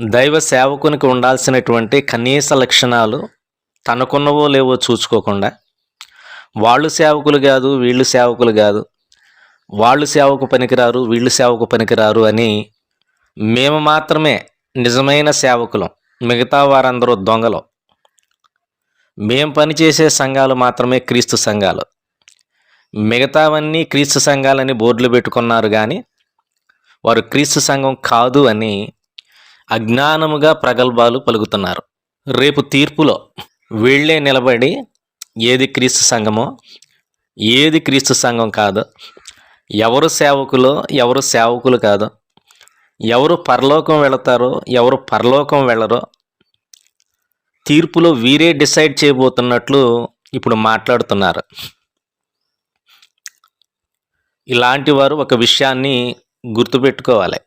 దైవ సేవకునికి ఉండాల్సినటువంటి కనీస లక్షణాలు తనకున్నవో లేవో చూసుకోకుండా వాళ్ళు సేవకులు కాదు వీళ్ళు సేవకులు కాదు వాళ్ళు సేవకు పనికిరారు వీళ్ళు సేవకు పనికిరారు అని మేము మాత్రమే నిజమైన సేవకులం మిగతా వారందరూ దొంగలు. మేం పనిచేసే సంఘాలు మాత్రమే క్రీస్తు సంఘాలు. మిగతావన్నీ క్రీస్తు సంఘాలని బోర్డులు పెట్టుకున్నారు కానీ వారు క్రీస్తు సంఘం కాదు అని అజ్ఞానముగా ప్రగల్భాలు పలుకుతున్నారు. రేపు తీర్పులో వీళ్ళే నిలబడి ఏది క్రీస్తు సంఘమో ఏది క్రీస్తు సంఘం కాదు ఎవరు సేవకులో ఎవరు సేవకులు కాదు ఎవరు పరలోకం వెళతారో ఎవరు పరలోకం వెళ్ళరో తీర్పులో వీరే డిసైడ్ చేయబోతున్నట్లు ఇప్పుడు మాట్లాడుతున్నారు. ఇలాంటి వారు ఒక విషయాన్ని గుర్తుపెట్టుకోవాలి.